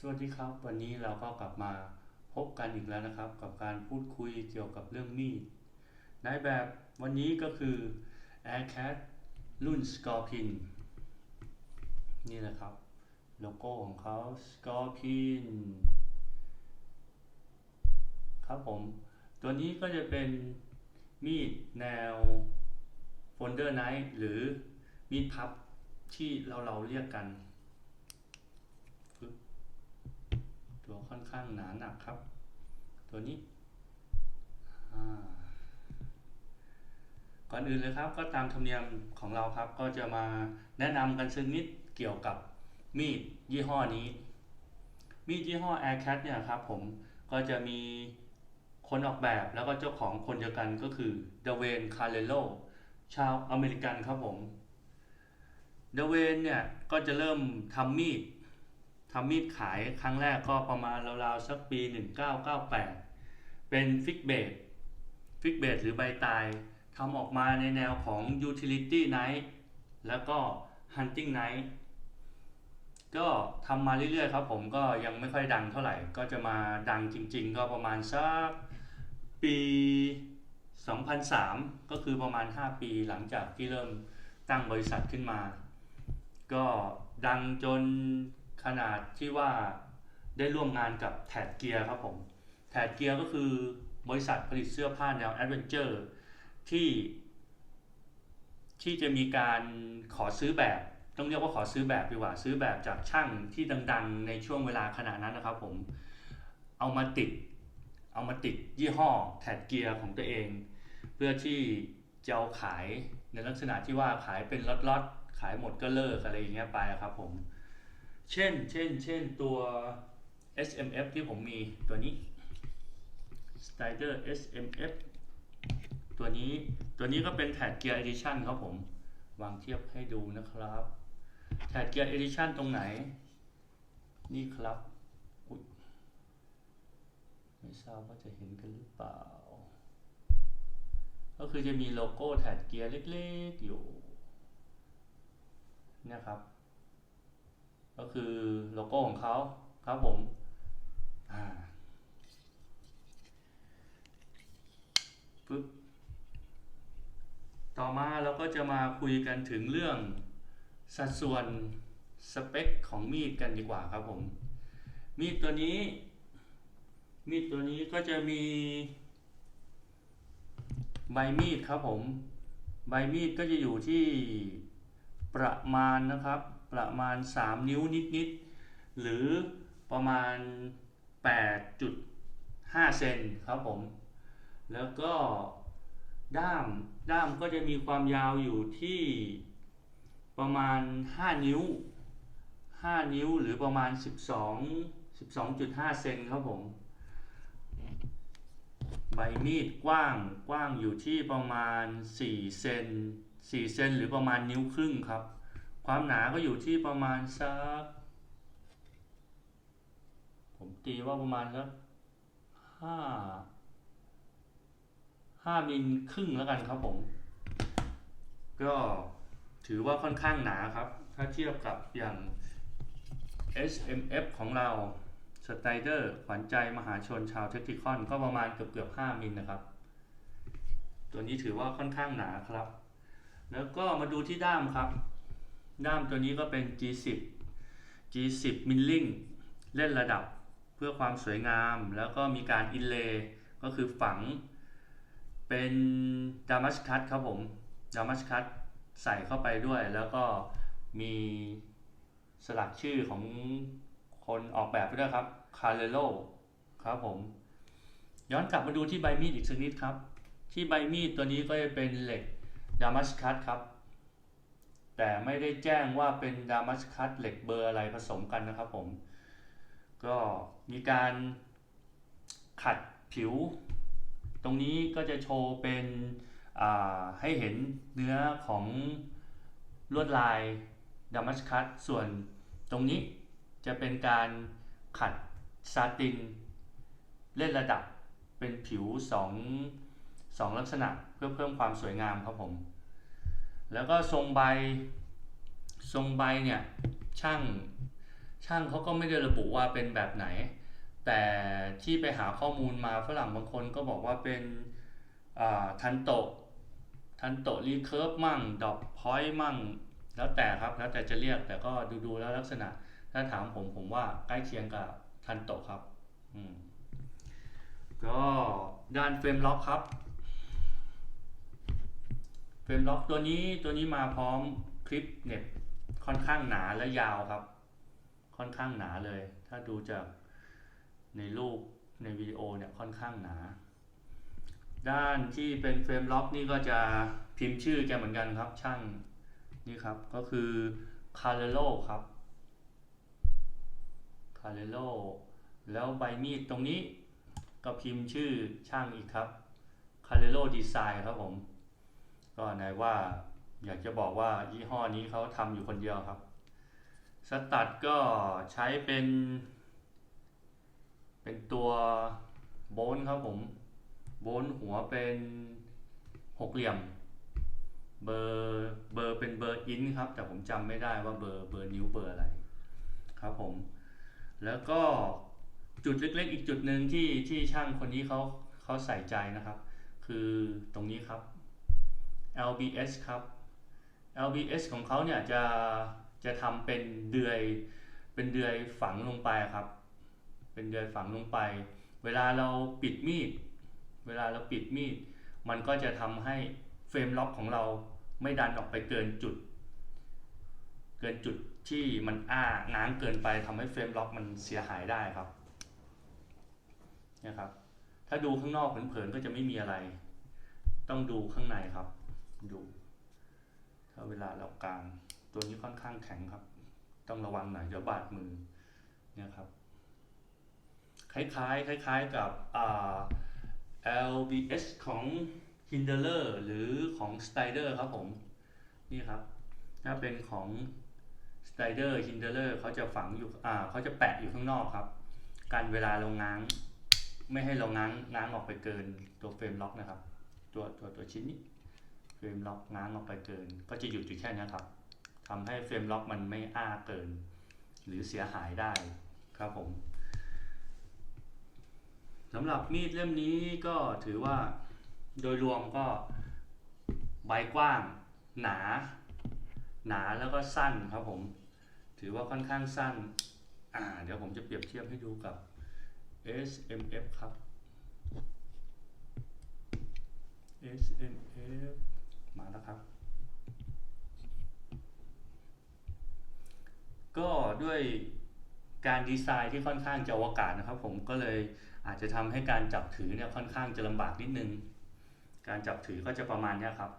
สวัสดีครับ วันนี้เราก็กลับมาพบกันอีกแล้วนะครับ กับการพูดคุยเกี่ยวกับเรื่องมีดในแบบวันนี้ก็คือ Aircat รุ่น Scorpion นี่แหละครับ โลโก้ของเขา Scorpion ครับผม ตัวนี้ก็จะเป็นมีดแนว Folder Knife หรือมีดพับที่เราเราเรียกกัน ตัว ค่อนข้างหนาหนักครับ ตัวนี้ก่อนอื่นเลยครับก็ตามธรรมเนียมของเราครับ ก็จะมาแนะนำกันสักนิดเกี่ยวกับมีดยี่ห้อนี้ มีดยี่ห้อ Aircat เนี่ยครับผมก็จะมีคนออกแบบแล้วก็เจ้าของคนเดียวกันก็คือเดเวนคาร์เลโลชาวอเมริกันครับผมเดเวนเนี่ยก็จะเริ่มทำมีด ทำมีดขายครั้งแรกก็ประมาณราวๆสักปี 1998 เป็นฟิกเบดฟิกเบดหรือใบตายทำออกมาในแนวของ utility knife แล้วก็ hunting knife ก็ทำมาเรื่อยๆครับผมก็ยังไม่ค่อยดังเท่าไหร่ ก็จะมาดังจริงๆ ก็ประมาณสักปี 2003 ก็คือประมาณ 5 ปีหลังจากที่เริ่มตั้งบริษัทขึ้นมา ก็ดังจน ขนาดที่ว่าได้ร่วมงานกับแทดเกียร์ครับผมแทดเกียร์ก็คือบริษัทผลิตเสื้อผ้าแนวแอดเวนเจอร์ที่ที่จะมีการขอซื้อแบบ ต้องเรียกว่าขอซื้อแบบดีกว่าซื้อแบบจากช่างที่ดังๆ ในช่วงเวลาขณะนั้นนะครับผมเอามาติดเอามาติดยี่ห้อแทดเกียร์ของตัวเอง เพื่อที่จะเอาขายในลักษณะที่ว่าขายเป็นล็อตๆขายหมดก็เลิกอะไรอย่างเงี้ยไปอะครับผม เช่น เช่น เช่น ตัว SMF ที่ผมมีตัวนี้ Strider SMF ตัวนี้ ตัวนี้ก็เป็นแท็ดเกียร์ Edition ครับผม วางเทียบให้ดูนะครับแท็ดเกียร์ Edition ตรงไหน นี่ครับไม่ทราบว่าจะเห็นกันหรือเปล่า ก็คือจะมีโลโก้แท็ดเกียร์เล็กๆอยู่นะครับ ก็คือโลโก้ของเขาครับผมปึ๊บต่อมาเราก็จะมาคุยกันถึงเรื่องสัดส่วนสเปคของมีดกันดีกว่าครับผม มีดตัวนี้ มีดตัวนี้ก็จะมี ใบมีดครับผม ใบมีดก็จะอยู่ที่ประมาณนะครับ ประมาณ 3 นิ้วนิดๆหรือประมาณ 8.5 เซนครับผม แล้วก็ด้ามด้ามก็จะมีความยาวอยู่ที่ประมาณ 5 นิ้ว 5 นิ้วหรือประมาณ 12 12.5 เซนครับผม ใบมีดกว้างกว้างอยู่ที่ประมาณ 4 เซน4เซนหรือประมาณนิ้วครึ่งครับ ความหนาก็อยู่ที่ประมาณสัก ผมตีว่าประมาณสักห้าห้ามิลครึ่งแล้วกันครับผม ก็ถือว่าค่อนข้างหนาครับ ถ้าเทียบกับอย่าง SMF ของเราสไตเดอร์ขวัญใจมหาชนชาวเทคนิคอนก็ประมาณเกือบเกือบ5มิลนะครับ ตัวนี้ถือว่าค่อนข้างหนาครับ แล้วก็มาดูที่ด้ามครับ ด้ามตัวนี้ก็เป็น G10 G10 มิลลิงเล่นระดับเพื่อความสวยงาม แล้วก็มีการอินเลย์ก็คือฝังเป็นดามัสคัตครับผมดามัสคัตใส่เข้าไปด้วย แล้วก็มีสลักชื่อของคนออกแบบไปด้วยครับคาร์เลโลครับผม ย้อนกลับมาดูที่ใบมีดอีกสักนิดครับ ที่ใบมีดตัวนี้ก็จะเป็นเหล็กดามัสคัตครับ แต่ไม่ได้แจ้งว่าเป็นดามัสคัตเหล็กเบอร์อะไรผสมกันนะครับผม ก็มีการขัดผิว ตรงนี้ก็จะโชว์เป็นให้เห็นเนื้อของลวดลายดามัสคัตส่วนตรงนี้จะเป็นการขัดซาติน เล่นระดับเป็นผิวสองสองลักษณะเพื่อเพิ่มความสวยงามครับผม แล้วก็ทรงใบทรงใบเนี่ยช่างช่างเขาก็ไม่ได้ระบุว่าเป็นแบบไหน แต่ที่ไปหาข้อมูลมาฝรั่งบางคนก็บอกว่าเป็นทันโตทันโตรีเคิร์ฟมั่งดอกพอยต์มั่ง แล้วแต่ครับแล้วแต่จะเรียกแต่ก็ดูๆแล้วลักษณะ ถ้าถามผมผมว่าใกล้เคียงกับทันโตครับก็ด้านเฟรมล็อกครับ เฟรมล็อกตัวนี้ตัวนี้มาพร้อมคลิปเน็บค่อนข้างหนาและยาวครับ ค่อนข้างหนาเลย ถ้าดูจากในรูปในวิดีโอเนี่ยค่อนข้างหนา ด้านที่เป็นเฟรมล็อกนี่ก็จะพิมพ์ชื่อแกเหมือนกันครับช่างนี่ครับก็คือ c a r l o ครับ c a r l o แล้วใบมีดตรงนี้ก็พิมพ์ชื่อช่างอีกครับ c a r l o Design ครับผม ก็นายว่าอยากจะบอกว่ายี่ห้อนี้เขาทำอยู่คนเดียวครับสตัดก็ใช้เป็น เป็นตัวโบนครับผมโบนหัวเป็นหกเหลี่ยม เบอร์เบอร์เป็นเบอร์อินครับ แต่ผมจำไม่ได้ว่าเบอร์เบอร์นิ้วเบอร์อะไรครับผม แล้วก็จุดเล็กๆ อีกจุดหนึ่งที่ที่ช่างคนนี้เขาเขาใส่ใจนะครับ คือตรงนี้ครับ LBS ครับ LBS ของเขาเนี่ยจะจะทำเป็นเดือยเป็นเดือยฝังลงไปครับ เป็นเดือยฝังลงไป เวลาเราปิดมีด เวลาเราปิดมีด มันก็จะทำให้เฟรมล็อกของเราไม่ดันออกไปเกินจุด เกินจุดที่มันอ้าง้างเกินไปทำให้เฟรมล็อกมันเสียหายได้ครับนะครับ ถ้าดูข้างนอกเผินๆก็จะไม่มีอะไร ต้องดูข้างในครับ ดูถ้าเวลาเรากลาง ตัวนี้ค่อนข้างแข็งครับ ต้องระวังหน่อยเดี๋ยวบาดมือเนี่ยครับ คล้ายๆ คล้าย ๆ กับอ่า LBS ของ Hinderer หรือของ Strider ครับผม นี่ครับ ถ้าเป็นของ Strider Hinderer เขาจะฝังอยู่อ่าเขาจะแปะอยู่ข้างนอกครับกันเวลาเราง้าง ไม่ให้เราง้างง้างออกไปเกินตัวเฟรมล็อกนะครับ ตัวตัวตัวชิ้นนี้ เฟรมล็อกง้างออกไปเกิน ก็จะหยุดอยู่แค่นี้ครับทำให้เฟรมล็อกมันไม่อ้าเกิน หรือเสียหายได้ครับผมสำหรับมีดเล่มนี้ก็ถือว่าโดยรวมก็ใบกว้าง หนา หนาแล้วก็สั้นครับผม ถือว่าค่อนข้างสั้น อ่า เดี๋ยวผมจะเปรียบเทียบให้ดูกับ SMF ครับ SMF มาแล้วครับ ก็ด้วยการดีไซน์ที่ค่อนข้างจะอวกาศนะครับ ผมก็เลยอาจจะทำให้การจับถือเนี่ยค่อนข้างจะลำบากนิดนึง การจับถือก็จะประมาณนี้ครับ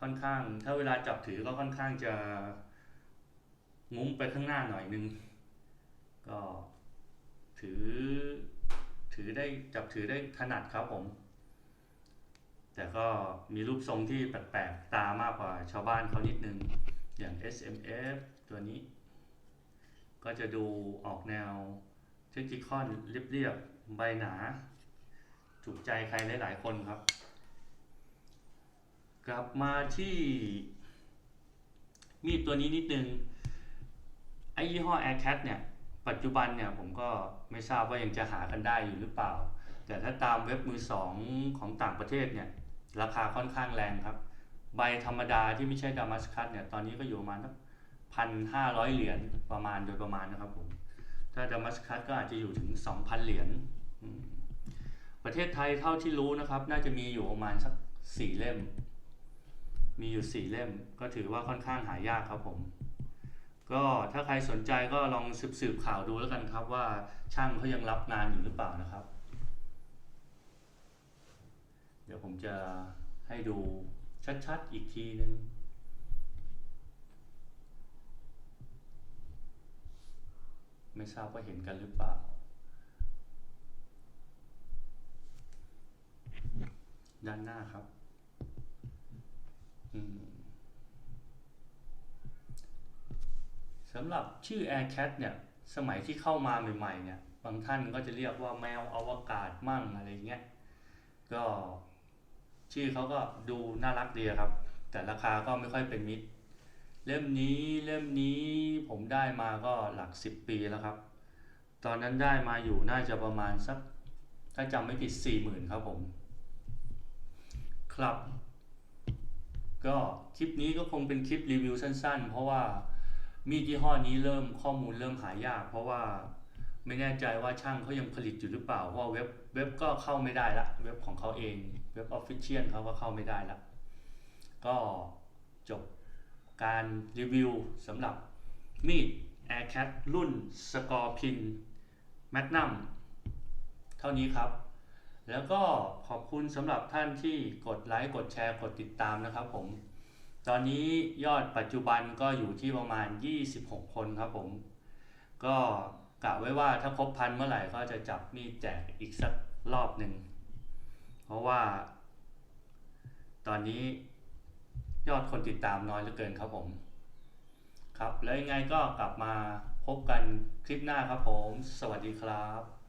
ค่อนข้าง ถ้าเวลาจับถือก็ค่อนข้างจะงุ้มไปข้างหน้าหน่อยนึง ก็ถือ ถือได้จับถือได้ถนัดครับผม แต่ก็มีรูปทรงที่แปลกๆตามากกว่าชาวบ้านเขานิดนึง อย่าง SMF ตัวนี้ ก็จะดูออกแนวเทคนิคอนเรียบๆใบหนา ถูกใจใครหลายๆคนครับ กลับมาที่มีดตัวนี้นิดนึง ไอยี่ห้อ Aircat เนี่ย ปัจจุบันเนี่ยผมก็ไม่ทราบว่ายังจะหากันได้อยู่หรือเปล่า แต่ถ้าตามเว็บมือสองของต่างประเทศเนี่ยราคาค่อนข้างแรงครับ ใบธรรมดาที่ไม่ใช่ดามัสคัสเนี่ยตอนนี้ก็อยู่ประมาณพันห้าร้อยเหรียญประมาณโดยประมาณนะครับผมถ้าดามัสคัสก็อาจจะอยู่ถึงสองพันเหรียญประเทศไทยเท่าที่รู้นะครับ น่าจะมีอยู่ประมาณสักสี่เล่ม มีอยู่สี่เล่ม ก็ถือว่าค่อนข้างหายากครับผม ก็ถ้าใครสนใจก็ลองสืบสืบข่าวดูแล้วกันครับว่าช่างเขายังรับงานอยู่หรือเปล่านะครับ เดี๋ยวผมจะให้ดูชัดๆอีกทีนึงไม่ทราบว่าเห็นกันหรือเปล่า ด้านหน้าครับ อืม สำหรับชื่อ Aircat เนี่ยสมัยที่เข้ามาใหม่ๆเนี่ยบางท่านก็จะเรียกว่าแมวอวกาศมั่งอะไรเงี้ยก็ชื่อเขาก็ดูน่ารักดีครับ แต่ราคาก็ไม่ค่อยเป็นมิตร เล่มนี้เล่มนี้ผมได้มาก็หลักสิบปีแล้วครับ ตอนนั้นได้มาอยู่น่าจะประมาณสัก ถ้าจำไม่ผิดสี่หมื่นครับผม ครับ ก็คลิปนี้ก็คงเป็นคลิปรีวิวสั้นๆ เพราะว่า มีดยี่ห้อนี้เริ่มข้อมูลเริ่มหายาก เพราะว่าไม่แน่ใจว่าช่างเขายังผลิตอยู่หรือเปล่าเพราะเว็บเว็บก็เข้าไม่ได้ละเว็บของเขาเองเว็บออฟฟิเชียลเขาก็เข้าไม่ได้ละก็จบการรีวิวสำหรับมีด Aircat รุ่น Scorpion Magnum เท่านี้ครับ แล้วก็ขอบคุณสำหรับท่านที่กดไลค์ กดแชร์ กดติดตามนะครับผม ตอนนี้ยอดปัจจุบันก็อยู่ที่ประมาณ 26 คนครับผม ก็กะไว้ว่าถ้าครบพันเมื่อไหร่ก็จะจับมีดแจกอีกสักรอบหนึ่ง เพราะว่า ตอนนี้ยอดคนติดตามน้อยเหลือเกินครับผม ครับ แล้วยังไงก็กลับมาพบกันคลิปหน้าครับผม สวัสดีครับ